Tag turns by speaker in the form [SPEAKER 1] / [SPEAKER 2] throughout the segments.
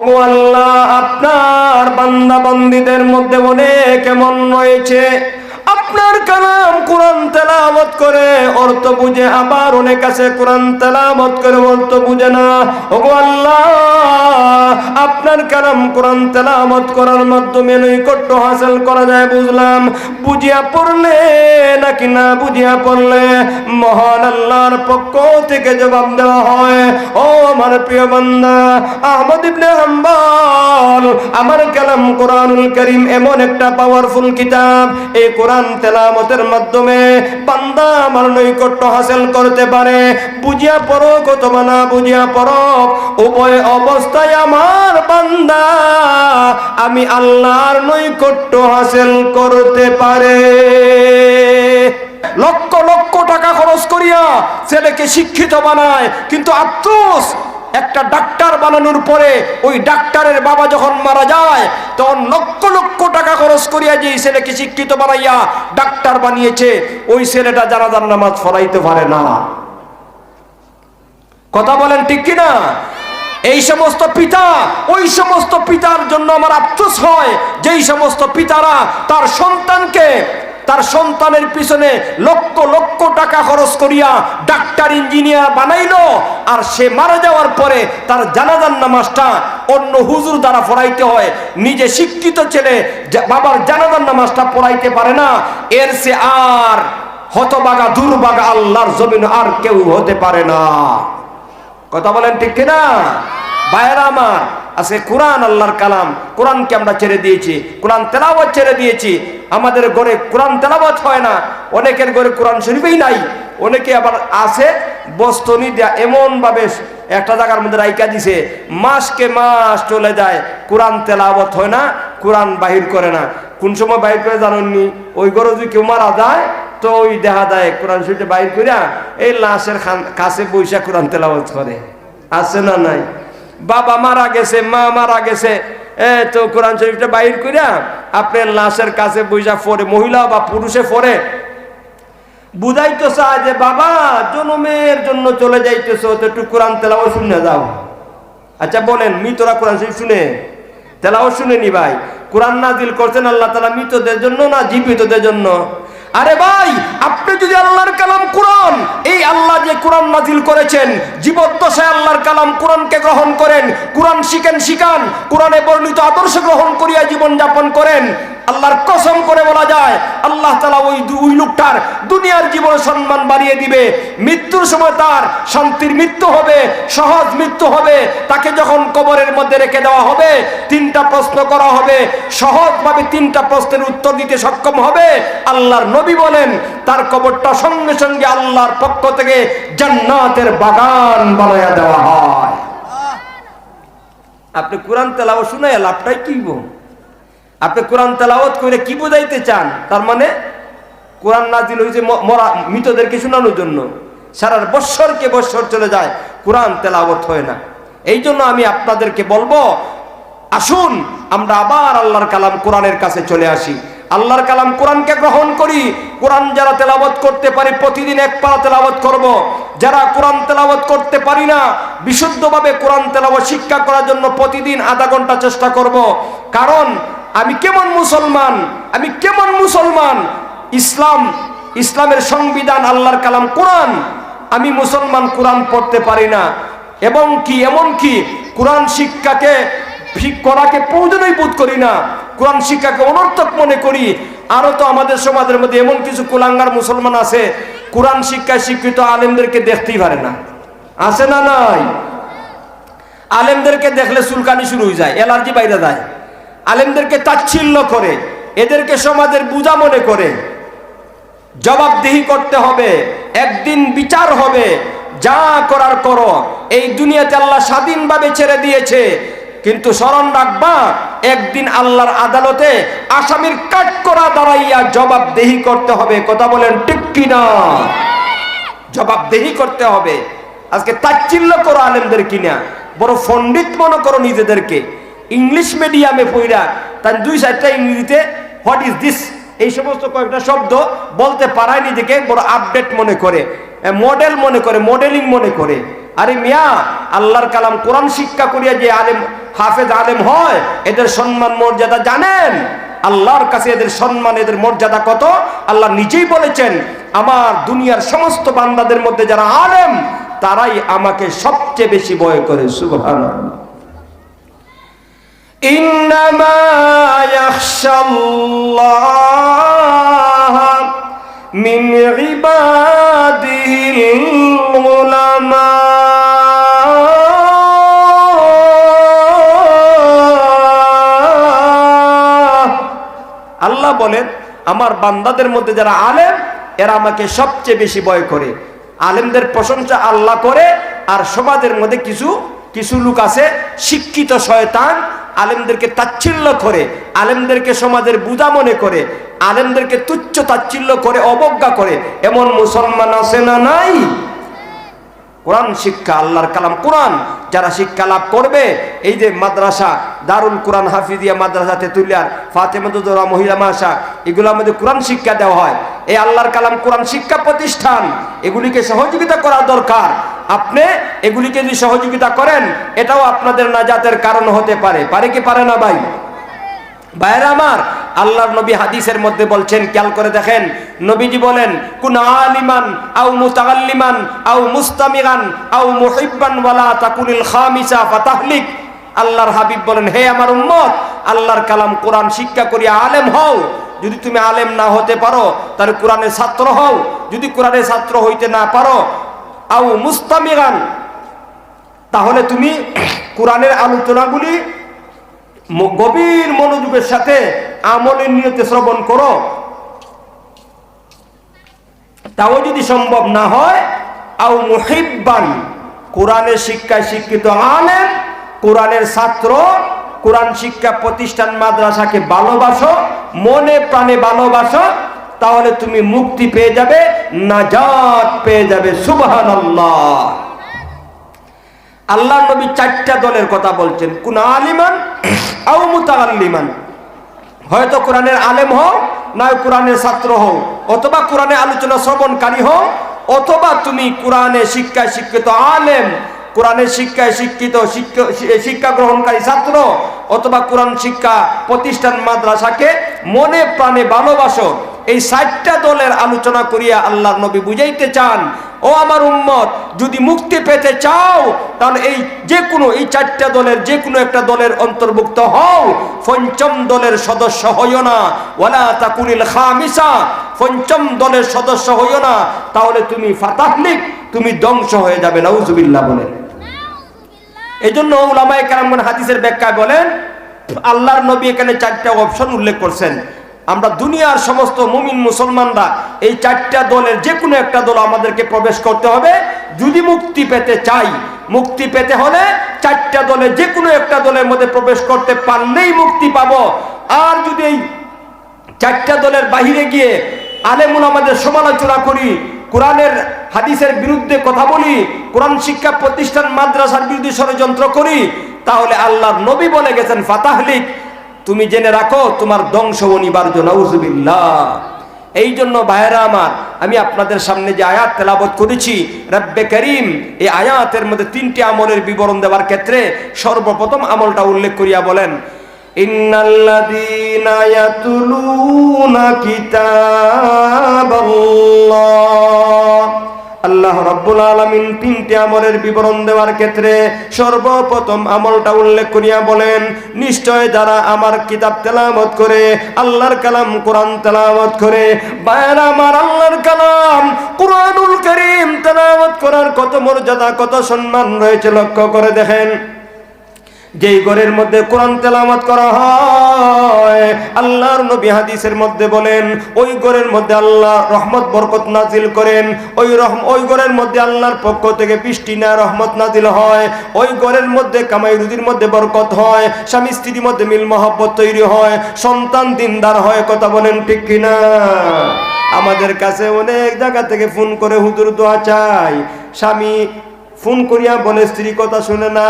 [SPEAKER 1] আল্লাহ আপনার বান্দা বান্দিদের মধ্যে অনেক এমন রয়েছে। আপনার কালাম কোরআন তেলাওয়াত করে, অর্থ বুঝে আবার অনেক আছে কোরআন তেলাওয়াত করে, অর্থ বুঝে না। ও আল্লাহ, আপনার কালাম কোরআন তেলাওয়াত করার মাধ্যমে নৈকট্য হাসিল করা যায় বুঝলাম। বুঝিয়া পড়লে নাকি না বুঝিয়া পড়লে? মহান আল্লাহর পক্ষ থেকে জবাব দেওয়া হয়, ও আমার প্রিয় বান্দা, আহমদ ইবনে হাম্বল, আমার কালাম কোরআনুল করিম এমন একটা পাওয়ারফুল কিতাব, এই কোরআন তেলামতের মাধ্যমে বান্দা আমার নৈকট্য হাসিল করতে পারে। বুঝিয়া পড়ো অথবা না বুঝিয়া পড়ো, উভয় অবস্থায় আমার বান্দা আমি আল্লাহর নৈকট্য হাসিল করতে পারে। লক্ষ লক্ষ টাকা খরচ করিয়া ছেলেকে শিক্ষিত বানায়, কিন্তু আফসোস একটা ডাক্তার বানানোর পরে ওই ডাক্তারের বাবা যখন মারা যায়, তখন লক্ষ লক্ষ টাকা খরচ করিয়া যে ছেলেকে শিক্ষিত বানাইয়া ডাক্তার বানিয়েছে, ওই ছেলেটা জানাজার নামাজ ফরাইতে পারে না। কথা বলেন ঠিক কিনা এই সমস্ত পিতা, ওই সমস্ত পিতার জন্য আমার আফসোস হয়, যেই সমস্ত পিতারা তার সন্তানকে তার সন্তানের পিছনে লক্ষ লক্ষ টাকা খরচ করিয়া ডাক্তার, ইঞ্জিনিয়ার বানাইলো, আর সে মারা যাওয়ার পরে তার জানাজান নামাজটা অন্য হুজুর দ্বারা পড়াইতে হয়। নিজে শিক্ষিত ছেলে বাবার জানাজান নামাজটা পড়াইতে পারে না। এর সে আর হতবাগা, দুর্বাগা আল্লাহর জমিন আর কেউ হতে পারে না। কথা বলেন ঠিক কিনা? ভাইয়েরা আমার আজকে কোরআন, আল্লাহর কালাম। কোরআনকে আমরা ছেড়ে দিয়েছি। কোরআন তেলাওয়াত ছেড়ে দিয়েছি। আমাদের ঘরে কোরআন তেলাওয়াত হয় না। অনেকের ঘরে কোরআন শরীফই নাই। অনেকে আবার আছে, বস্তনি দেয়া এমন ভাবে একটা জায়গার মধ্যে রাইকা দিছে, মাসকে মাস চলে যায়, কোরআন তেলাবত হয় না, কোরআন বাহির করে না। কোন সময় বাহির করে জানেননি? ওই ঘরে যদি কেউ মারা যায়, তো ওই দেখা দেয় কোরআন শরীফটা বাহির করিয়া, এই লাশের কাছে বৈশা কোরআন তেলাওয়াত করে। আছে না নাই? বাবা মারা গেছে, মা মারা গেছে। তো কোরআন শরীফটা বাইর করিয়া আপনার লাশের কাছে বৈশা পড়ে, মহিলা বা পুরুষে পড়ে। বুঝাইতো চায় যে, বাবা, জনমের জন্য চলে যাইতেছো তো একটু কোরআন তেলাও শুনে যাও। আচ্ছা বলেন, মৃতরা কোরআন শরীফ শুনে? তেলাও শুনেনি ভাই? কোরআন নাজিল করছেন আল্লাহ তালা মৃতদের জন্য না জীবিতদের জন্য? আরে ভাই, আপনি যদি আল্লাহর কালাম কোরআন, এই আল্লাহ যে কোরআন নাজিল করেছেন, জীবদ্দশায় আল্লাহর কালাম কোরআনকে গ্রহণ করেন শিখেন শিখান, কোরআনে বর্ণিত আদর্শ গ্রহণ করিয়া জীবন যাপন করেন। আল্লাহর কসম করে বলা যায়, আল্লাহ তালা ওই ওই লোকটার দুনিয়ার জীবন সম্মান বাড়িয়ে দিবে। মৃত্যুর সময় তার শান্তির মৃত্যু হবে, সহজ মৃত্যু হবে। তাকে যখন কবরের মধ্যে রেখে দেওয়া হবে, তিনটা প্রশ্ন করা হবে। সহজভাবে তিনটা প্রশ্নের উত্তর দিতে সক্ষম হবে। আল্লাহর নবী বলেন, তার কবরটা সঙ্গে সঙ্গে আল্লাহর পক্ষ থেকে জান্নাতের বাগান বানায়া দেওয়া হয়। আপনি কোরআন তেলাও শুনে লাভটাই কি? আপনি কোরআন তেলাওয়াত করে কি বোঝাইতে চান? তার মানে কোরআন নাজিল হয়েছে মরা, মৃতদেরকে শোনানোর জন্য। সারার বৎসরকে বৎসর চলে যায়, কোরআন তেলাওয়াত হয় না। এই জন্য আমি আপনাদেরকে বলব, আসুন, আমরা আবার আল্লাহর কালাম কোরআনের কাছে চলে আসি। আল্লাহর কালাম কোরআনকে গ্রহণ করি। কোরআন যারা তেলাওয়াত করতে পারি, প্রতিদিন এক পারা তেলাবত করব। যারা কোরআন তেলাওয়াত করতে পারি না, বিশুদ্ধভাবে কোরআন তেলাওয়াত শিক্ষা করার জন্য প্রতিদিন আধা ঘণ্টা চেষ্টা করব। কারণ আমি কেমন মুসলমান, আমি কেমন মুসলমান? ইসলাম, ইসলামের সংবিধান, আল্লাহর কালাম, কোরআন। আমি মুসলমান, কোরআন পড়তে পারি না। এবং কি, এমন কি? কোরআন শিক্ষাকে করাকে প্রয়োজনই বোধ করি না। কোরআন শিক্ষাকে অনর্থক মনে করি। আরও তো আমাদের সমাজের মধ্যে এমন কিছু কুলাঙ্গার মুসলমান আছে কোরআন শিক্ষায় শিক্ষিত আলেমদেরকে দেখতেই পারে না। আছে না নাই? আলেমদেরকে দেখলে চুলকানি শুরু হয়ে যায়, অ্যালার্জি বাইরে যায়। আলেমদেরকে তাচ্ছিল্য করে, এদেরকে সমাজের বুঝা মনে করে। জবাবদিহি করতে হবে, একদিন বিচার হবে, যা করার করো, এই দুনিয়াতে আল্লাহ স্বাধীনভাবে ছেড়ে দিয়েছে। কিন্তু স্মরণ রাখবা, একদিন আল্লাহর আদালতে আসামির কাট করা দাঁড়াইয়া জবাবদেহি করতে হবে। কথা বলেন ঠিক কিনা? জবাবদেহি করতে হবে। আজকে তাচ্ছিল্য করো আলেমদের কিনা। বড় পণ্ডিত মনে করো নিজেদেরকে। ইংলিশ মিডিয়ামে পইরা তার দুই চারটা ইংরেজিতে হোয়াট ইজ দিস এই সমস্ত কয়েকটা শব্দ বলতে পারায় নিজেকে বড় আপডেট মনে করে মডেল মনে করে মডেলিং মনে করে। আরে মিয়া, আল্লাহর কালাম কোরআন শিক্ষা করিয়া যে আলেম, হাফেজ আলেম হয়, এদের সম্মান মর্যাদা জানেন? আল্লাহর কাছে এদের সম্মান, এদের মর্যাদা কত? আল্লাহ নিজেই বলেছেন, আমার দুনিয়ার সমস্ত বান্দাদের মধ্যে যারা আলেম, তারাই আমাকে সবচেয়ে বেশি ভয় করে সুবহান ইন্নামা মিন আল্লাহ বলেন, আমার বান্দাদের মধ্যে যারা আলেম, এরা আমাকে সবচেয়ে বেশি ভয় করে। আলেমদের প্রশংসা আল্লাহ করে, আর সমাজের মধ্যে কিছু কিছু লোক আছে, শিক্ষিত শয়তান, আলেমদেরকে তাচ্ছিল্য করে, আলেমদেরকে সমাজের বুঝা মনে করে, আলেমদেরকে তুচ্ছ তাচ্ছিল্য করে, অবজ্ঞা করে। এমন মুসলমান আছে না নাই? কোরআন শিক্ষা, আল্লাহর কালাম কোরআন। যারা শিক্ষা লাভ করবে, এই যে মাদ্রাসা, দারুল কোরআন হাফিজিয়া মাদ্রাসা তেতুলিয়ার ফাতেমাদুরা মহিলা মাসা এগুলোর মধ্যে কোরআন শিক্ষা দেওয়া হয়। এই আল্লাহর কালাম কোরআন শিক্ষা প্রতিষ্ঠান, এগুলিকে সহযোগিতা করা দরকার। আপনি এগুলিকে যদি সহযোগিতা করেন, এটাও আপনাদের নাজাতের কারণ হতে পারে। পারে কি পারে না ভাই? ভাইরা আমার আল্লাহর নবী হাদিসের মধ্যে বলছেন, খেয়াল করে দেখেন, নবীজি বলেন, কোন আলিমান আও মুতাআল্লিমান আও মুস্তামিগান আও মুহিব্বান ওয়ালা তাকুনিল খামিসা ফাতাহলিক। আল্লাহর হাবিব বলেন, হে আমার উম্মত, আল্লাহর কালাম কোরআন শিক্ষা করিয়া আলেম হও। যদি তুমি আলেম না হতে পারো, তাহলে কোরআনের ছাত্র হও। যদি কোরআনের ছাত্র হইতে না পারো, আও মুস্তামিগান, তাহলে তুমি কোরআনের আলোচনাগুলি গভীর মনোযোগের সাথে আমলের নিয়তে শ্রবণ করো। তাও যদি সম্ভব না হয়, আও মুহিব্বান, কোরআনের শিক্ষায় শিক্ষিত আলেন কোরআনের ছাত্র, কোরআন শিক্ষা প্রতিষ্ঠান মাদ্রাসাকে ভালোবাসো, মনে প্রাণে ভালোবাসো, তাহলে তুমি মুক্তি পেয়ে যাবে, নাজাত পেয়ে যাবে, সুবহানাল্লাহ। আল্লাহ নবী চারটা দলের কথা বলছেন। কোন আলিমান মুতাআল্লিমান। হয়তো কোরআনের আলেম হও, নয় কোরআনের ছাত্র হও, অথবা কোরআনে আলোচনা শ্রবণকারী হও, অথবা তুমি কোরআনে শিক্ষায় শিক্ষিত আলেম কোরআনের শিক্ষায় শিক্ষিত শিক্ষ- গ্রহণকারী ছাত্র, অথবা কোরআন শিক্ষা প্রতিষ্ঠান মাদ্রাসাকে মনে প্রাণে ভালোবাসো, এই ষাটটা দলের আলোচনা করিয়া আল্লাহর নবী বুঝাইতে চান ও আমার উম্মত, যদি মুক্তি পেতে চাও, তাহলে এই যে কোনো এই চারটা দলের যে কোনো একটা দলের অন্তর্ভুক্ত হও। পঞ্চম দলের সদস্য হইও না। ওয়ালা তাকুনিল খামিসা। পঞ্চম দলের সদস্য হইও না। তাহলে তুমি ফাতাহলিক তুমি ধ্বংস হয়ে যাবে। নাউজুবিল্লাহ বলেন। এই জন্য ওলামায়ে কেরামগণ হাদিসের ব্যাখ্যায় বলেন, আল্লাহর নবী এখানে চারটা অপশন উল্লেখ করছেন। আমরা দুনিয়ার সমস্ত মুমিন মুসলমানরা এই চারটা দলের যে কোনো একটা দল আমাদেরকে প্রবেশ করতে হবে। যদি মুক্তি পেতে চাই, মুক্তি পেতে হলে চারটা দলে যে কোনো একটা দলের মধ্যে প্রবেশ করতে পারলেই মুক্তি পাব। আর যদি এই চারটা দলের বাহিরে গিয়ে আলেমুল আমাদের সমালোচনা করি, কোরআনের হাদিসের বিরুদ্ধে কথা বলি, কোরআন শিক্ষা প্রতিষ্ঠান মাদ্রাসার বিরুদ্ধে ষড়যন্ত্র করি, তাহলে আল্লাহর নবী বলে গেছেন, ফাতাহলিক তুমি জেনে রাখো, তোমার ধ্বংস অনিবার্য নাউজুবিল্লাহ। এই জন্য ভাইয়েরা আমার, আমি আপনাদের সামনে যে আয়াত তেলাবত করেছি, রব্বে করিম, এই আয়াতের মধ্যে তিনটি আমলের বিবরণ দেওয়ার ক্ষেত্রে সর্বপ্রথম আমলটা উল্লেখ করিয়া বলেন, ইন্নাল্লাযীনা ইয়াতলুনা কিতাবাল্লাহ। আল্লাহ রাব্বুল আলামিন তিনটি আমলের বিবরণ দেওয়ার ক্ষেত্রে সর্বপ্রথম আমলটা উল্লেখ করিয়া বলেন, নিশ্চয় যারা আমার কিতাব তেলাওয়াত করে, আল্লাহর কালাম কোরআন তেলাওয়াত করে বায়ার আমার আল্লাহর কালাম কোরআনুল কারীম তেলাওয়াত করার কত মর্যাদা, কত সম্মান রয়েছে লক্ষ্য করে দেখেন। যেই ঘরের মধ্যে কোরআন তেলাওয়াত করা হয় আল্লাহর নবী হাদিসের মধ্যে বলেন, ওই ঘরের মধ্যে আল্লাহ রহমত, বরকত নাজিল করেন। ওই রহম ওই ঘরের মধ্যে আল্লাহর পক্ষ থেকে বৃষ্টি না রহমত নাজিল হয়। ওই ঘরের মধ্যে কামাই রুজির মধ্যে বরকত হয়। স্বামী স্ত্রীর মধ্যে মিল মহব্বত তৈরি হয়। সন্তান দিনদার হয়, কথা বলেন ঠিক কিনা? আমাদের কাছে অনেক জায়গা থেকে ফোন করে হুজুর দোয়া চাই। স্বামী ফোন করিয়া বলে, স্ত্রী, কথা শুনে না।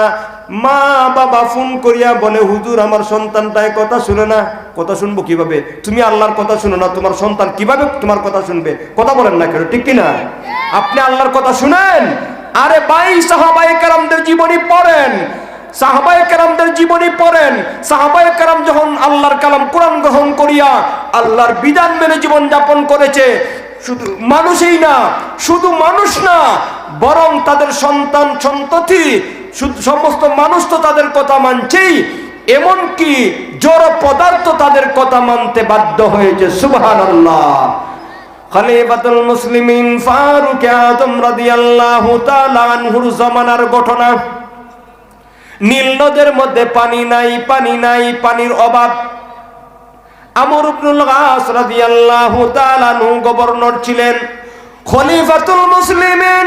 [SPEAKER 1] মা, বাবা, ফোন করিয়া বলে, হুজুর, আমার সন্তানটাই কথা শুনে না। কথা শুনব কীভাবে? তুমি আল্লাহর কথা শুনো না, তোমার সন্তান কীভাবে তোমার কথা শুনবে? কথা বলেন না কেন, ঠিক কিনা? আপনি আল্লাহর কথা শুনেন? আরে ভাই সাহাবাই কেরামদের জীবনী পড়েন। সাহাবায়ে কেরামদের জীবনী পড়েন। সাহাবায়ে কেরাম যখন আল্লাহর কালাম কোরআন গ্রহণ করিয়া আল্লাহর বিধান মেনে জীবন যাপন করেছে, শুধু মানুষই না, শুধু মানুষ না বরং তাদের সন্তান সন্ততি সমস্ত মানুষ তো তাদের কথা মানছেই, এমনকি জড় পদার্থ তাদের কথা মানতে বাধ্য হয়েছে সুবহান আল্লাহ আদম নীল নদের মধ্যে পানি নাই পানি নাই, পানির অভাব। আনহু গভর্নর ছিলেন। খলিফাতুল মুসলিমিন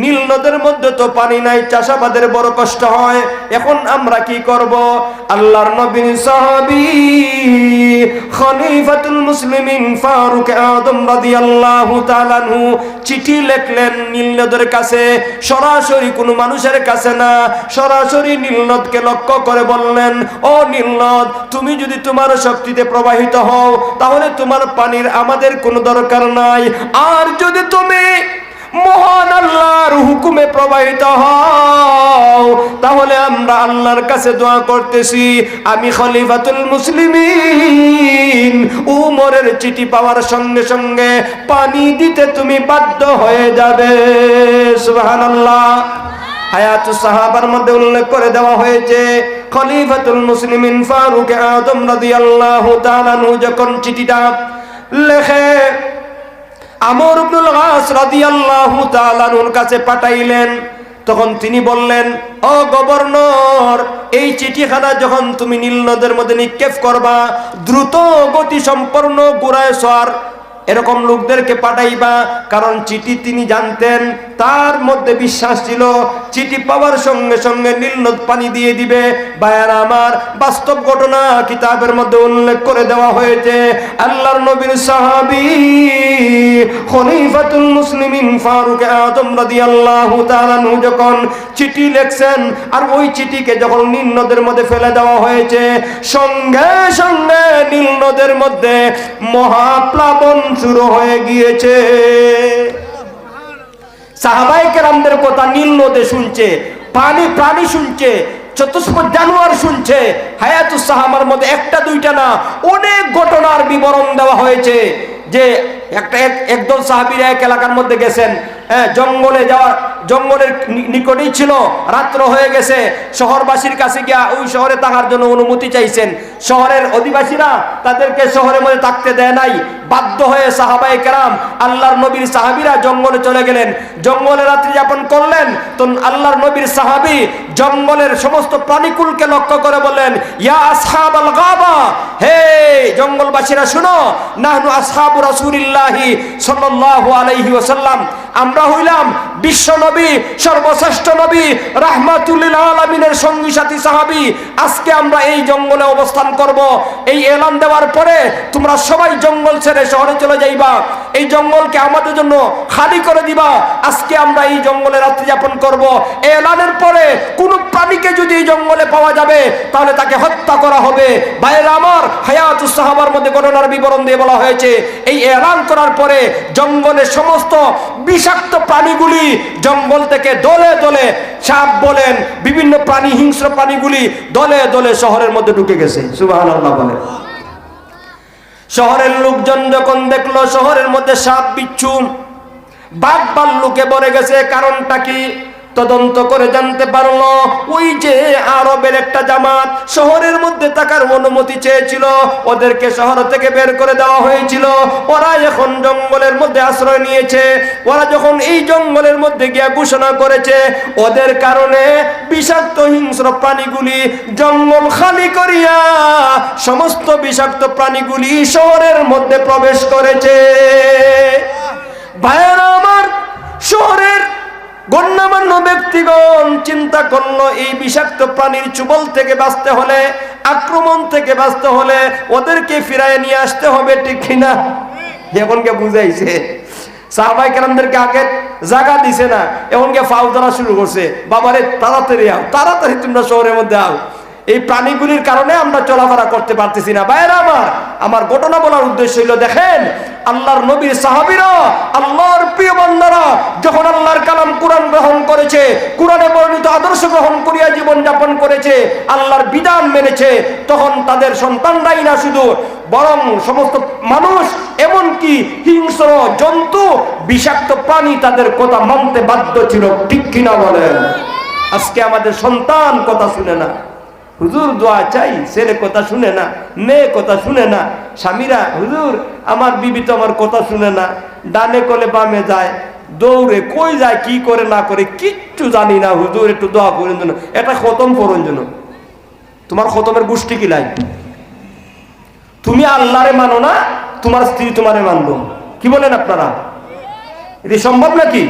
[SPEAKER 1] নীল নদের মধ্যে তো পানি নাই, চাষাবাদের বড় কষ্ট হয়। এখন আমরা কি করব? আল্লাহর নবীর সাহাবী খলিফাতুল মুসলিমিন ফারুক আদম রাদিয়াল্লাহু তাআলা আনহু চিঠি লিখলেন নীল নদের কাছে। সরাসরি কোনো মানুষের কাছে না, সরাসরি নীল নদকে লক্ষ্য করে বললেন, ও নীল নদ, তুমি যদি তোমার শক্তিতে প্রবাহিত হও, তাহলে তোমার পানির আমাদের কোনো দরকার নাই। আর যদি তুমি মহান আল্লাহর হুকুমে প্রবাহিত হও। তাহলে আমরা আল্লাহর কাছে দোয়া করতেছি, আমি খলিফাতুল মুসলিমিন। উমরের চিঠি পাওয়ার সঙ্গে সঙ্গে পানি দিতে তুমি বাধ্য হয়ে যাবে। সুবহানাল্লাহ। হায়াত সাহাবার মধ্যে উল্লেখ করে দেওয়া হয়েছে, খলিফাতুল মুসলিমিন ফারুক আদম রাদিয়াল্লাহু তাআলা যখন চিঠিটা লেখে আমর ইবনুল গাস রাদিয়াল্লাহু তাআলার কাছে পাঠাইলেন। তখন তিনি বললেন, ও গভর্নর, এই চিঠিখানা যখন তুমি নীল নদের মধ্যে নিক্ষেপ করবা, দ্রুত গতি সম্পন্ন গুড়ায় সর এরকম লোকদেরকে পাঠাইবা, কারণ চিঠি তিনি জানতেন, তার মধ্যে বিশ্বাস ছিল, চিঠি পাওয়ার সঙ্গে সঙ্গে নীলনদ পানি দিয়ে দিবে। বায়ার আমার বাস্তব ঘটনা কিতাবের মধ্যে উল্লেখ করে দেওয়া হয়েছে। আল্লাহর নবীর সাহাবী খলিফাতুল মুসলিমিন ফারুক আদম রাদিয়াল্লাহু তাআলা যখন চিঠি লেখছেন, আর ওই চিঠিকে যখন নীল নদের মধ্যে ফেলে দেওয়া হয়েছে, সঙ্গে সঙ্গে নীল নদের মধ্যে মহাপ্লাবন শুরু হয়ে গিয়েছে। সাহাবাই কেরামদের কথা নীল নদে শুনছে, পানি প্রাণী শুনছে শুনছে মধ্যে একটা দুইটা না, অনেক ঘটনার বিবরণ দেওয়া হয়েছে যে একটা সাহাবিরা এক এলাকার মধ্যে গেছেন হ্যাঁ জঙ্গলে যাওয়ার জঙ্গলের নিকটেই ছিল, রাত্র হয়ে গেছে। শহরবাসীর কাছে গিয়া ওই শহরে থাকার জন্য অনুমতি চাইছেন। শহরের অধিবাসীরা তাদেরকে শহরের মধ্যে থাকতে দেয় নাই। বাধ্য হয়ে সাহাবাই কেরাম আল্লাহর নবীর সাহাবিরা জঙ্গলে চলে গেলেন। জঙ্গলে রাত্রি যাপন করলেন তো আল্লাহর নবীর সাহাবি জঙ্গলের সমস্ত প্রাণীকুলকে লক্ষ্য করে বললেন, ইয়া আসহাব আল গাবা, হে জঙ্গলবাসীরা শুনো, নাহনু আসহাবু রাসূলিল্লাহি সাল্লাল্লাহু আলাইহি ওয়াসাল্লাম, আমরা হইলাম বিশ্ব নবী সর্বশ্রেষ্ঠ নবী, রাহমাতুল্লিল আলামিনের সঙ্গী সাথী সাহাবী, আজকে আমরা এই জঙ্গলে অবস্থান করব। এই এলান দেওয়ার পরে তোমরা সবাই জঙ্গল ছেড়ে শহরে চলে যাইবা। এই জঙ্গলকে আমাদের জন্য খালি করে দিবা। আজকে আমরা এই জঙ্গলে রাত্রি যাপন করব। এলানের পরে কোনো প্রাণীকে যদি এই জঙ্গলে পাওয়া যাবে, তাহলে তাকে হত্যা করা হবে। বাইরে আমার, হায়াতুস সাহাবার মধ্যে ঘটনার বিবরণ দিয়ে বলা হয়েছে, এই এলান করার পরে জঙ্গলের সমস্ত বিষাক্ত প্রাণীগুলি জঙ্গল থেকে দলে দলে সাপ বলেন, বিভিন্ন প্রাণী, হিংস্র প্রাণীগুলি দলে দলে শহরের মধ্যে ঢুকে গেছে। সুবাহ বলেন শহরের লোকজন যখন দেখল, শহরের মধ্যে সাপ, বিচ্ছু, বাঘ লোকে বলে গেছে। কারণটা কি? তদন্ত করে জানতে পারল, ওই যে আরবের একটা জামাত শহরের মধ্যে থাকার অনুমতি চেয়েছিল, ওদেরকে শহর থেকে বের করে দেওয়া হয়েছিল। ওরা এখন জঙ্গলের মধ্যে আশ্রয় নিয়েছে। ওরা যখন এই জঙ্গলের মধ্যে গিয়া ঘোষণা করেছে, ওদের কারণে বিষাক্ত হিংস্র প্রাণীগুলি জঙ্গল খালি করিয়া সমস্ত বিষাক্ত প্রাণীগুলি শহরের মধ্যে প্রবেশ করেছে। ভাইয়েরা আমার চিন্তা করল, এই বিষাক্ত প্রাণীর চুবল থেকে বাঁচতে হলে, আক্রমণ থেকে বাঁচতে হলে ওদেরকে ফিরায় নিয়ে আসতে হবে, ঠিক কিনা? এখনকে বুঝাইছে। সাহবাই কেরামদেরকে আগে জায়গা দিছে না, এমনকে ফাউ শুরু করছে, বাবারে, তাড়াতাড়ি আও, তাড়াতাড়ি তোমরা শহরের মধ্যে আও। এই প্রাণীগুলির কারণে আমরা চলাফেরা করতে পারতেছি না। বাইরে আমার আমার ঘটনা বলার উদ্দেশ্য হইল, দেখেন, আল্লাহর নবীর সাহাবিরা, আল্লাহর প্রিয় বান্দারা যখন আল্লাহর কালাম কোরআন গ্রহণ করেছে, কোরআনে বর্ণিত আদর্শ গ্রহণ করিয়া জীবন যাপন করেছে, আল্লাহর বিধান মেনেছে, তখন তাদের সন্তানরাই না শুধু, বরং সমস্ত মানুষ, এমনকি হিংস্র জন্তু, বিষাক্ত প্রাণী তাদের কথা মানতে বাধ্য ছিল। ঠিক কিনা বলেন? আজকে আমাদের সন্তান কথা শুনে না। হুজুর দোয়া চাই, ছেলে কথা শুনে না, মেয়ে কথা শুনে না, স্বামীরা, হুজুর, আমার বিবি তো আমার কথা শুনে না, ডানে কলে বামে যায়, দৌড়ে কই যায়, কি করে না করে, কিচ্ছু জানি না, হুজুর, একটু দোয়া করেন জন্য এটা খতম করুন জন্য তোমার খতমের গোষ্ঠী কি লাই? তুমি আল্লাহরে মানো না, তোমার স্ত্রী তোমারে মানলো। কি বলেন আপনারা? এটি সম্ভব নাকি?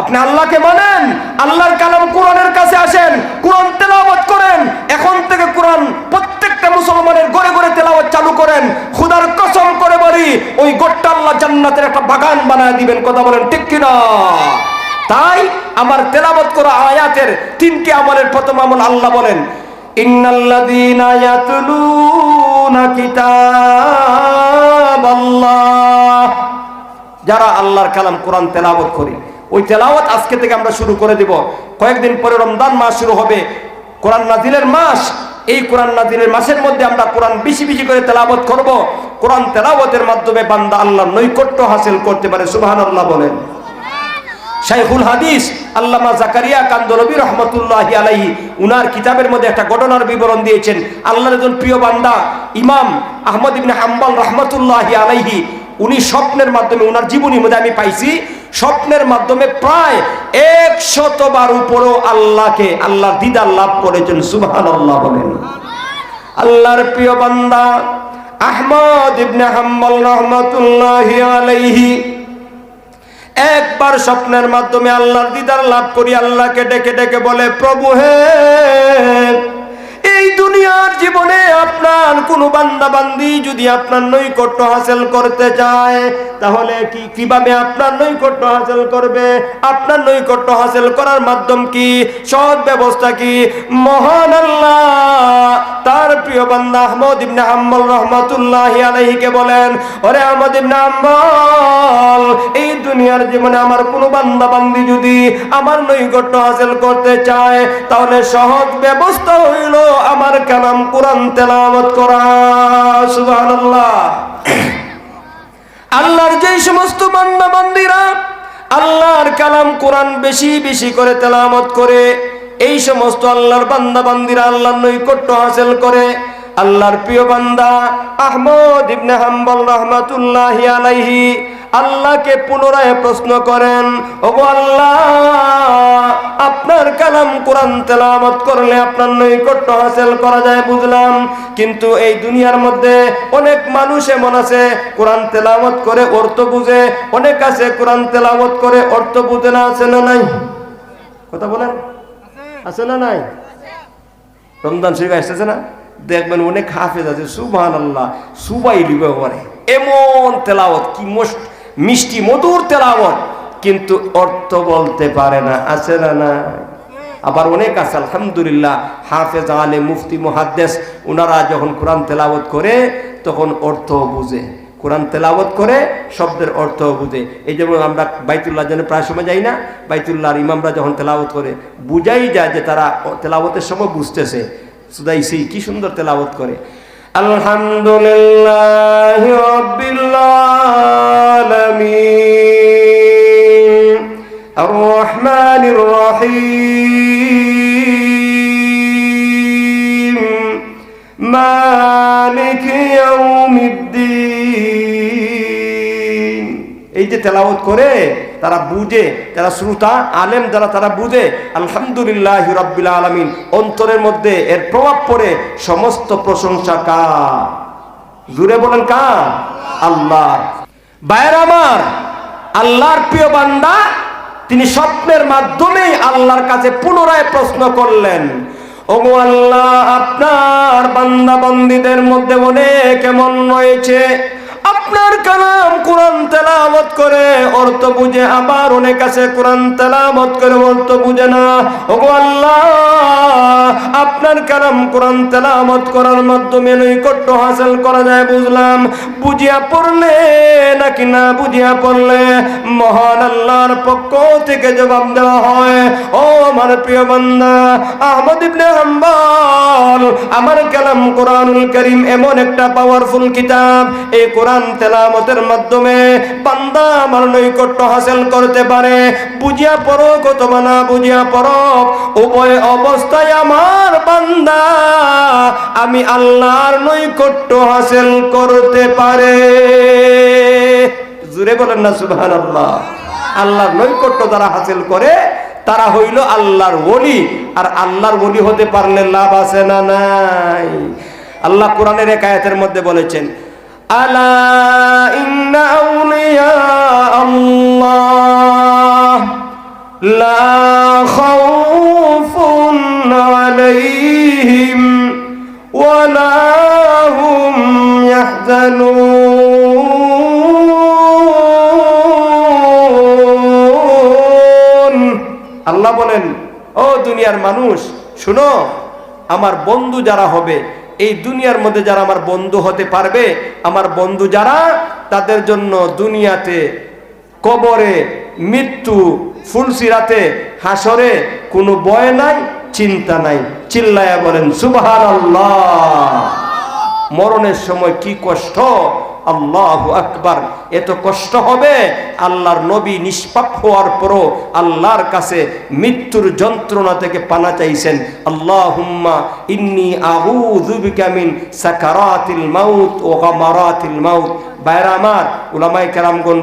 [SPEAKER 1] আপনি আল্লাহকে মানেন, আল্লাহর কালাম কোরআনের কাছে আসেন, কোরআন তেলাওয়াত করেন, এখন থেকে কোরআন প্রত্যেকটা মুসলমানের গড়ে গড়ে তেলাওয়াত চালু করেন, খুদার কসম করে বলি, ওই গোট্টা আল্লাহ জান্নাতের একটা বাগান বানায় দিবেন, কথা বলেন ঠিক কিনা? তাই আমার তেলাওয়াত করা আয়াতের তিনটি আমলের প্রথম আমল আল্লাহ বলেন, ইন্নাল্লাযীনা ইয়াতলুনা কিতাবাল্লাহ যারা আল্লাহর কালাম কোরআন তেলাওয়াত করি ওই তেলাওয়াত আজকে থেকে আমরা শুরু করে দিব। কয়েকদিন পরে রমজান মাস শুরু হবে। কোরআন নাজিলের মাস, এই কোরআন নাজিলের মাসের মধ্যে আমরা কোরআন বেশি বেশি করে তেলাওয়াত করব। কোরআন তেলাওয়াতের মাধ্যমে বান্দা আল্লাহর নৈকট্য হাসিল করতে পারে। সুবহানাল্লাহ বলেন। শাইখুল হাদিস, আল্লামা জাকারিয়া কান্দলবী রহমতুল্লাহ আলাইহি, উনার কিতাবের মধ্যে একটা ঘটনার বিবরণ দিয়েছেন। আল্লাহর একজন প্রিয় বান্দা, ইমাম আহমদ ইবনে হাম্বল রহমতুল্লাহ আলাইহি উনি স্বপ্নের মাধ্যমে, উনার জীবনীর মধ্যে আমি পাইছি, স্বপ্নের মাধ্যমে প্রায় এক শতবার উপরও আল্লাহকে আল্লাহ দিদার লাভ করেছেন সুবহান আল্লাহ বলেন। আল্লাহর প্রিয় বান্দা, আহমদ ইবনে হাম্বল রহমতুল্লাহ আলাইহি, একবার স্বপ্নের মাধ্যমে আল্লাহর দিদার লাভ করি, আল্লাহকে ডেকে ডেকে বলে, প্রভু হে দুনিয়ার জীবনে আপনার কোনো বান্দা বান্দি যদি আপনার নৈকট্য হাসিল করতে চায়, তাহলে কি কীভাবে আপনার নৈকট্য হাসিল করবে? আপনার নৈকট্য হাসিল করার মাধ্যম কি? সৎ ব্যবস্থা কি? মহান আল্লাহ। তার প্রিয় বান্দা আহমদ ইবনে হাম্বল রহমাতুল্লাহি আলাইহিকে বলেন, ওরে আহমদ ইবনে হাম্বল এই দুনিয়ার জীবনে আমার কোনো বান্দা বান্দি যদি আমার নৈকট্য হাসিল করতে চায়, তাহলে সহজ ব্যবস্থা হইল আমার কালাম কোরআন তেলাওয়াত করা, সুবহানাল্লাহ। আল্লাহর যেই সমস্ত বান্দা বান্দিরা আল্লাহর কালাম কোরআন বেশি বেশি করে তেলাওয়াত করে, এই সমস্ত আল্লাহর বান্দা বান্দিরা আল্লাহর নৈকট্য হাসিল করে, আল্লাহর প্রিয় বান্দা আহমদ ইবনে হাম্বল রহমাতুল্লাহ আলাইহি আল্লাহকে পুনরায় প্রশ্ন করেন, ওগো আল্লাহ, আপনার কালাম কোরআন তেলাওয়াত করলে আপনার নৈকট্য হাসিল করা যায় বুঝলাম। কিন্তু এই দুনিয়ার মধ্যে অনেক মানুষ এমন আছে, কোরআন তেলাওয়াত করে অর্থ বুঝে, অনেক আছে কোরআন তেলাওয়াত করে অর্থ বুঝে না, আছে না নাই? কথা বলেন, আছে না নাই? রমজান শরীফ আসতেছে না? দেখবেন অনেক হাফেজ আছে সুবহান আল্লাহ সুবাই লিবে এমন তেলাওয়াত, কি মোস্ট মিষ্টি মধুর তেলাওয়াত, কিন্তু অর্থ বলতে পারে না, আছে না না আবার অনেক আছে, আলহামদুলিল্লাহ, হাফেজ, আলে, মুফতি, মুহাদ্দেস ওনারা যখন কোরআন তেলাওয়াত করে, তখন অর্থ বুঝে। কোরআন তেলাওয়াত করে, শব্দের অর্থ বুঝে। এই যেমন আমরা বাইতুল্লাহ যেন প্রায় সময় যাই না, বাইতুল্লাহর ইমামরা যখন তেলাওয়াত করে, বুঝাই যায় যে তারা তেলাওয়াতের সময় বুঝতেছে। সুদাইসি কি সুন্দর তেলাওয়াত করে। আলহামদুলিল্লাহ রাব্বিল আলামিন। আর রহমানির রহিম মালিক ইয়াউমিদ্দিন এই যে তেলাওয়াত করে তারা বুঝে, যারা শ্রোতা, আলেম যারা, তারা বুঝে, আলহামদুলিল্লাহ রব্বিল আলমিন, অন্তরের মধ্যে এর প্রভাব পড়ে সমস্ত প্রশংসা কা জুড়ে বলেন কা আল্লাহ। বায়ের আমার, আল্লাহর প্রিয় বান্দা, তিনি স্বপ্নের মাধ্যমেই আল্লাহর কাছে পুনরায় প্রশ্ন করলেন, ওগো আল্লাহ, আপনার বান্দা বান্দিদের মধ্যে অনেক এমন রয়েছে আপনার কালাম কোরআন তেলাওয়াত করে, অর্থ বুঝে আবার অনেক আছে। কোরআন তেলাওয়াত করে অর্থ বুঝে না। ওগো আল্লাহ, আপনার কালাম কোরআন তেলাওয়াত করার মাধ্যমে নৈকট্য হাসিল করা যায় বুঝলাম। বুঝিয়া পড়লে নাকি না বুঝিয়া পড়লে? আল্লাহর পক্ষ থেকে জবাব দেওয়া হয়, ও আমার প্রিয় বান্দা, আহমদ ইবনে হাম্বল, আমার কালাম কোরআনুল করিম এমন একটা পাওয়ারফুল কিতাব এই কোরআন তেলামতের মাধ্যমে বান্দা আমার নৈকট্য হাসিল করতে পারে। বুঝিয়া পড়ো কতবা না বুঝিয়া পড়ো, উভয় অবস্থায় আমার বান্দা, আমি আল্লাহর নৈকট্য হাসিল করতে পারে। জুড়ে বলেন না সুবহান আল্লাহ আল্লাহর নৈকট্য যারা হাসিল করে, তারা হইল আল্লাহর ওলি। আর আল্লাহর ওলি হতে পারলে লাভ আছে না নাই? আল্লাহ কোরআনের এক আয়াতের মধ্যে বলেছেন, আলা ইন্না আল্লাহ আল্লাহ বলেন, ও দুনিয়ার মানুষ, শুনো, আমার বন্ধু যারা হবে, এই দুনিয়ার মধ্যে যারা আমার বন্ধু হতে পারবে, আমার বন্ধু যারা, তাদের জন্য দুনিয়াতে কবরে মৃত্যু, ফুলসিরাতে হাসরে কোনো বয় নাই, চিন্তা নাই। চিল্লায়া বলেন সুবহান মরণের সময় কি কষ্ট আল্লাহ আকবার। এত কষ্ট হবে আল্লাহর নবী নিষ্পাপ হওয়ার পরও আল্লাহর কাছে মৃত্যুর যন্ত্রণা থেকে পানা চাইছেন। আল্লাহ হুম্মা ইন্নি মাউত ও মাউত। উলামাই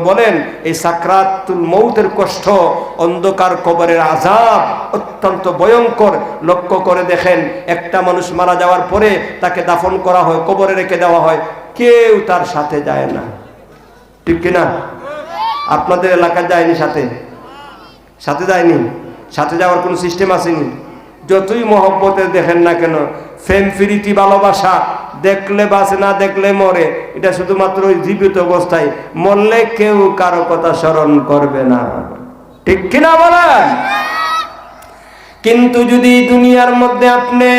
[SPEAKER 1] বলেন, এই সাকরাতুল মৌতের কষ্ট, অন্ধকার কবরের আজাব অত্যন্ত ভয়ঙ্কর। লক্ষ্য করে দেখেন, একটা মানুষ মারা যাওয়ার পরে তাকে দাফন করা হয়, কবরে রেখে দেওয়া হয়। কেউ তার সাথে যায় না। ঠিক কিনা? আপনাদের এলাকা যায়নি সাথে? সাথে যায়নি? সাথে যাওয়ার কোনো সিস্টেম আসেনি? যতই মহব্বতে দেখেন না কেন ফেম ফিরিটি ভালোবাসা, দেখলে বাসে না, দেখলে মরে, এটা শুধুমাত্র ওই জীবিত অবস্থায় মরলে কেউ কারও কথা স্মরণ করবে না। ঠিক কিনা বলেন? কিন্তু যদি দুনিয়ার মধ্যে আপনি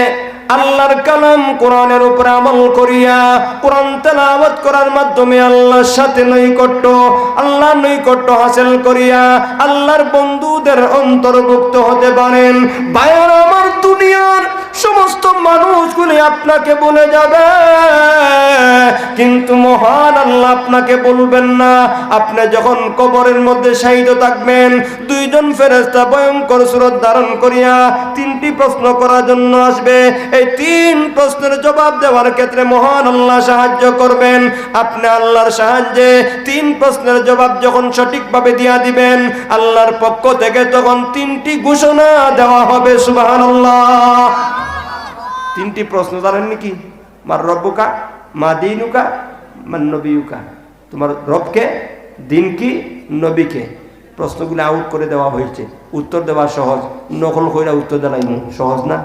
[SPEAKER 1] আল্লাহর কালাম কোরআনের উপর আমল করিয়া কোরআন তেলাওয়াত করার মাধ্যমে আল্লাহর সাথে নৈকট্য, আল্লাহর নৈকট্য হাসিল করিয়া আল্লাহর বন্ধুদের অন্তর্ভুক্ত হতে পারেন। বায়র, আমার দুনিয়ার সমস্ত মানুষগুলি আপনাকে বলে যাবে, কিন্তু মহান আল্লাহ আপনাকে বলবেন না। আপনি যখন কবরের মধ্যে শাহিদ থাকবেন, দুইজন ফেরেস্তা ভয়ঙ্কর সুরত ধারণ করিয়া তিনটি প্রশ্ন করার জন্য আসবে এই তিন প্রশ্নের জবাব দেওয়ার ক্ষেত্রে মহান আল্লাহ সাহায্য করবেন। আপনি আল্লাহর সাহায্যে তিন প্রশ্নের জবাব যখন সঠিকভাবে দিয়া দিবেন, আল্লাহর পক্ষ থেকে তখন তিনটি ঘোষণা দেওয়া হবে সুবাহান তিনটি প্রশ্ন জানেন নাকি? মার রব্বুকা, মা দিনুকা মান নবীকা তোমার রবকে দিন কি নবীকে। প্রশ্নগুলো আউট করে দেওয়া হয়েছে। উত্তর দেওয়া সহজ। নকল কইরা উত্তর দেওয়াই সহজ না?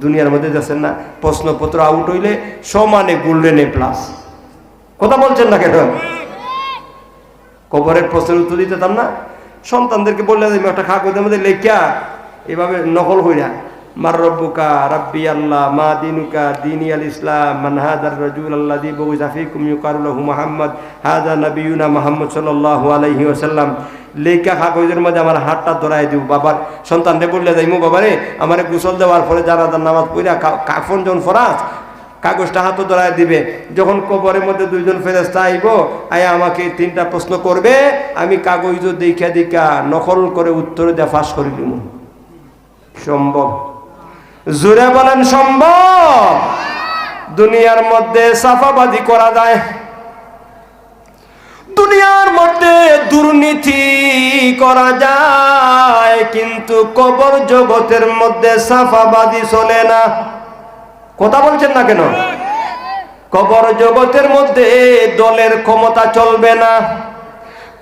[SPEAKER 1] দুনিয়ার মধ্যে যাচ্ছেন না, প্রশ্নপত্র আউট হইলে সমানে গোল্ডেন এ প্লাস কথা বলছেন না কেন? কবরের প্রশ্নের উত্তর দিতে না? সন্তানদেরকে বললে একটা একটা কাগজের মধ্যে লেখা, এভাবে নকল হইরা। আল্লাহ, মা দিনুকা, দিনী আল আমার হাতটা ধরাই দিব বাবার সন্তানরে বললে যাইমু বাবারে, আমার গোসল দেওয়ার পরে জানাজার নামাজ পড়িয়া কাফন যখন ফরাজ, কাগজটা হাতও ধরায় দিবে। যখন কবরের মধ্যে দুইজন ফেরেস্তা আইব, আয়া আমাকে তিনটা প্রশ্ন করবে, আমি কাগজ দেখা দেখা নকল করে উত্তর দেওয়া ফাঁস করে দিব সম্ভব। জোরে বলেন সম্ভব। দুনিয়ার মধ্যে সাফাবাজি করা যায়। দুনিয়ার মধ্যে দুর্নীতি করা যায়, কিন্তু কবর জগতের মধ্যে সাফাবাজি চলে না। কথা বলছেন না কেন? কবর জগতের মধ্যে দলের ক্ষমতা চলবে না।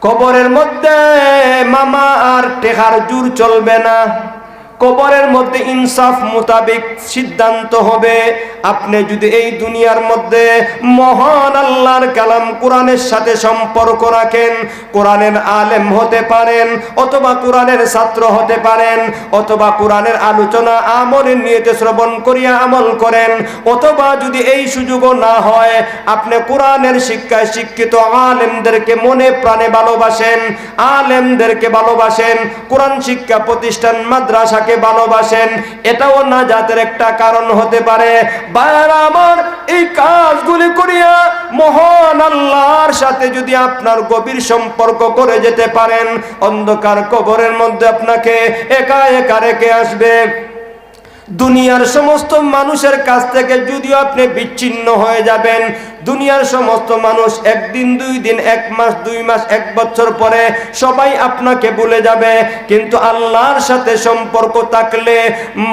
[SPEAKER 1] কবরের মধ্যে মামা আর টেকার জোর চলবে না। কবরের মধ্যে ইনসাফ মোতাবেক সিদ্ধান্ত হবে। আপনি যদি এই দুনিয়ার মধ্যে মহান আল্লাহর কালাম কোরআনের সাথে সম্পর্ক রাখেন, কোরআনের আলেম হতে পারেন, অথবা কোরআনের ছাত্র হতে পারেন, অথবা কোরআনের আলোচনা আমলের নিয়েতে শ্রবণ করিয়া আমল করেন, অথবা যদি এই সুযোগও না হয়, আপনি কোরআনের শিক্ষায় শিক্ষিত আলেমদেরকে মনে প্রাণে ভালোবাসেন, আলেমদেরকে ভালোবাসেন, কোরআন শিক্ষা প্রতিষ্ঠান মাদ্রাসাকে ভালোবাসেন, এটাও না জাতের একটা কারণ হতে পারে। বায়ার আমার, এই কাজগুলি করিয়া মহান আল্লাহর সাথে যদি আপনার গভীর সম্পর্ক করে যেতে পারেন, অন্ধকার কবরের মধ্যে আপনাকে একা একা রেখে আসবে। দুনিয়ার সমস্ত মানুষের কাছ থেকে যদিও আপনি বিচ্ছিন্ন হয়ে যাবেন, দুনিয়ার সমস্ত মানুষ একদিন, দুই দিন, এক মাস, দুই মাস, এক বছর পরে সবাই আপনাকে ভুলে যাবে। কিন্তু আল্লাহর সাথে সম্পর্ক থাকলে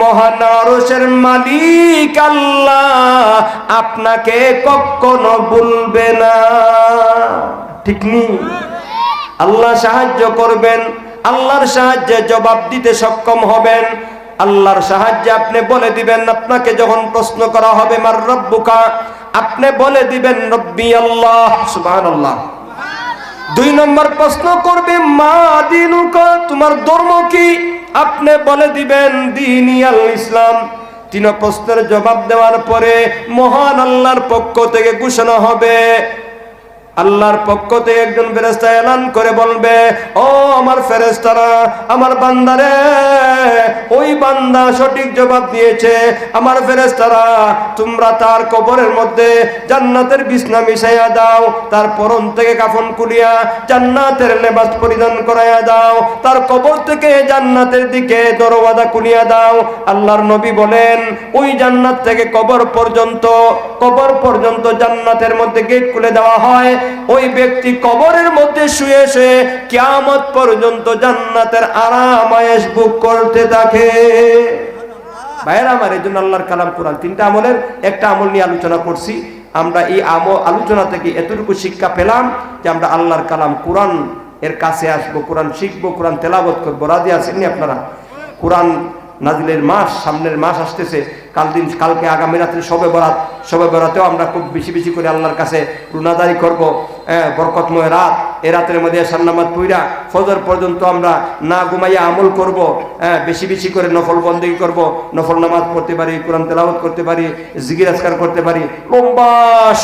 [SPEAKER 1] মহান আরশের মালিক আল্লাহ আপনাকে কখনো ভুলবে না। ঠিক নেই আল্লাহ সাহায্য করবেন, আল্লাহর সাহায্যে জবাব দিতে সক্ষম হবেন। আল্লাহর সাহায্যে আপনি বলে দিবেন, আপনাকে যখন প্রশ্ন করা হবে, মার রব্বুকা, আপনি বলে দিবেন, রব্বি আল্লাহ, সুবহানাল্লাহ। দুই নম্বর প্রশ্ন করবে, মা দিনুকা, তোমার ধর্ম কি? আপনি বলে দিবেন দিনী আল ইসলাম। তিন প্রশ্নের জবাব দেওয়ার পরে মহান আল্লাহর পক্ষ থেকে ঘোষণা হবে আল্লাহর পক্ষ থেকে একজন ফেরেস্তা এলান করে বলবে, ও আমার ফেরেস্তারা আমার বান্দারে, ওই বান্দা সঠিক জবাব দিয়েছে। আমার ফেরেস্তারা তোমরা তার কবরের মধ্যে জান্নাতের বিছনা মিশাইয়া দাও, তার পরন থেকে কাফন কুলিয়া জান্নাতের লেবাস পরিধান করাইয়া দাও, তার কবর থেকে জান্নাতের দিকে দরওয়াজা কুলিয়া দাও। আল্লাহর নবী বলেন, ওই জান্নাত থেকে কবর পর্যন্ত কবর পর্যন্ত জান্নাতের মধ্যে গেট খুলে দেওয়া হয়। ওই ব্যক্তি কবরের মধ্যে শুয়ে শুয়ে কিয়ামত পর্যন্ত জান্নাতের আরাম বুক করতে থাকে। আমার এই জন্য আল্লাহর কালাম কোরআন তিনটা আমলের একটা আমল নিয়ে আলোচনা করছি। আমরা এই আমল আলোচনা থেকে এতটুকু শিক্ষা পেলাম যে আমরা আল্লাহর কালাম কোরআন এর কাছে আসব, কোরআন শিখব, কোরআন তেলাবত করব। রাজি আসেননি আপনারা? কোরআন নাজিলের মাস, সামনের মাস আসতেছে। কাল দিন, কালকে আগামী রাত্রে সবে বরাত সবে বরাতেও আমরা খুব বেশি বেশি করে আল্লাহর কাছে রুনাদারি করব হ্যাঁ বরকতময় রাত। এ রাতের মধ্যে সান্নামাত পুইরা ফজর পর্যন্ত আমরা না ঘুমাইয়া আমল করব হ্যাঁ বেশি বেশি করে নফল বন্দী করব, নফল নামাজ পড়তে পারি, কোরআন তেলাওয়াত করতে পারি জিগির আজকার করতে পারি, লম্বা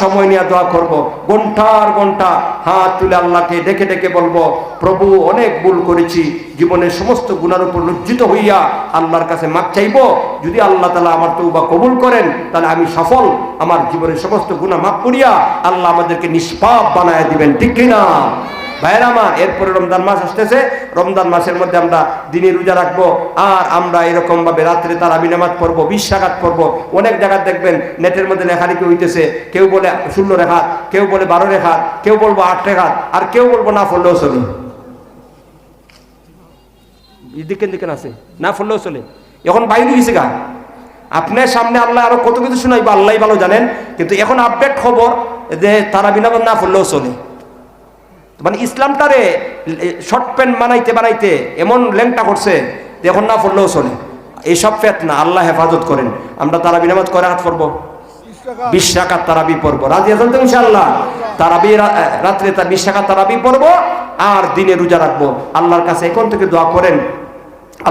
[SPEAKER 1] সময় নিয়ে দোয়া করব, ঘণ্টার ঘণ্টা হাত তুলে আল্লাহকে ডেকে ডেকে বলব, প্রভু, অনেক ভুল করেছি, জীবনের সমস্ত গুণার উপর লজ্জিত হইয়া আল্লাহর কাছে মাপ চাইব, যদি আল্লাহ তালা আমার তৌবা কবুল করেন, তাহলে আমি সফল। আমার জীবনের সমস্ত গুণা মাপ করিয়া আল্লাহ আমাদেরকে নিষ্পাপ বানায় দিবেন, ঠিক কিনা? ভাইয়ের আমার, এরপরে রমজান মাস আসতেছে। রমজান মাসের মধ্যে আমরা দিনে রোজা রাখব। আর আমরা এরকম ভাবে রাত্রে তারা বিনামাজ পড়ব, বিশ টাকাত পড়ব। অনেক জায়গায় দেখবেন নেটের মধ্যে লেখালেখি হইতেছে, কেউ বলে ষোলো রেখাত, কেউ বলে বারো রেখাত, কেউ বলব আট রেখাত, আর কেউ বলব না পড়লেও চলে। দিকে দিকে আছে, না পড়লেও চলে। এখন বাইরে গেছে গা। আপনার সামনে আল্লাহ আরও কত কিছু শোনাইবো আল্লাহ ভালো জানেন। কিন্তু এখন আপডেট খবর যে তারা বিনামাজ না পড়লেও চলে। মানে ইসলামটারে শর্ট প্যান্ট বানাইতে বানাইতে এমন ল্যাংটা করছে যে এখন না পড়লেও চলে। এইসব ফেত না আল্লাহ হেফাজত করেন। আমরা তারা বিনামাজ করে হাত পড়ব? বিশ টাকার তারাবি পড়ব। রাজি আছেন তো ইনশাল্লাহ তারাবি রাত্রে তার বিশ টাকার তারাবি পড়ব আর দিনে রোজা রাখব। আল্লাহর কাছে এখন থেকে দোয়া করেন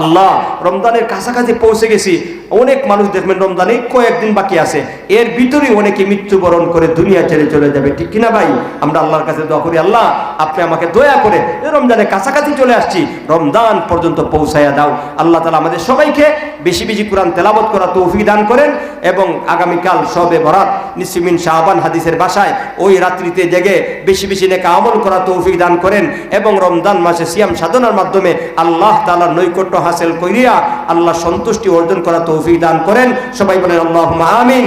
[SPEAKER 1] আল্লাহ রমজানের কাছাকাছি পৌঁছে গেছি। অনেক মানুষ দেখবেন রমজানে কয়েকদিন বাকি আছে। এর ভিতরে অনেকে মৃত্যুবরণ করে দুনিয়া ছেড়ে চলে যাবে। ঠিক কিনা ভাই? আমরা আল্লাহর কাছে দোয়া করি, আল্লাহ, আপনি আমাকে দয়া করে রমজানের কাছাকাছি চলে আসছি। রমজান পর্যন্ত পৌঁছাইয়া দাও। আল্লাহ তালা আমাদের সবাইকে বেশি বেশি কোরআন তেলাবত করা তৌফিক দান করেন এবং আগামীকাল সবে বরাত নিসিমিন শাহবান হাদিসের বাসায় ওই রাত্রিতে জেগে বেশি বেশি নেকা আমল করা তৌফিক দান করেন এবং রমজান মাসে সিয়াম সাধনার মাধ্যমে আল্লাহ তালার নৈকট্য হাসিল করিয়া আল্লাহ সন্তুষ্টি অর্জন করা তৌফিক দান করেন। সবাই বলেন আল্লাহ আমিন।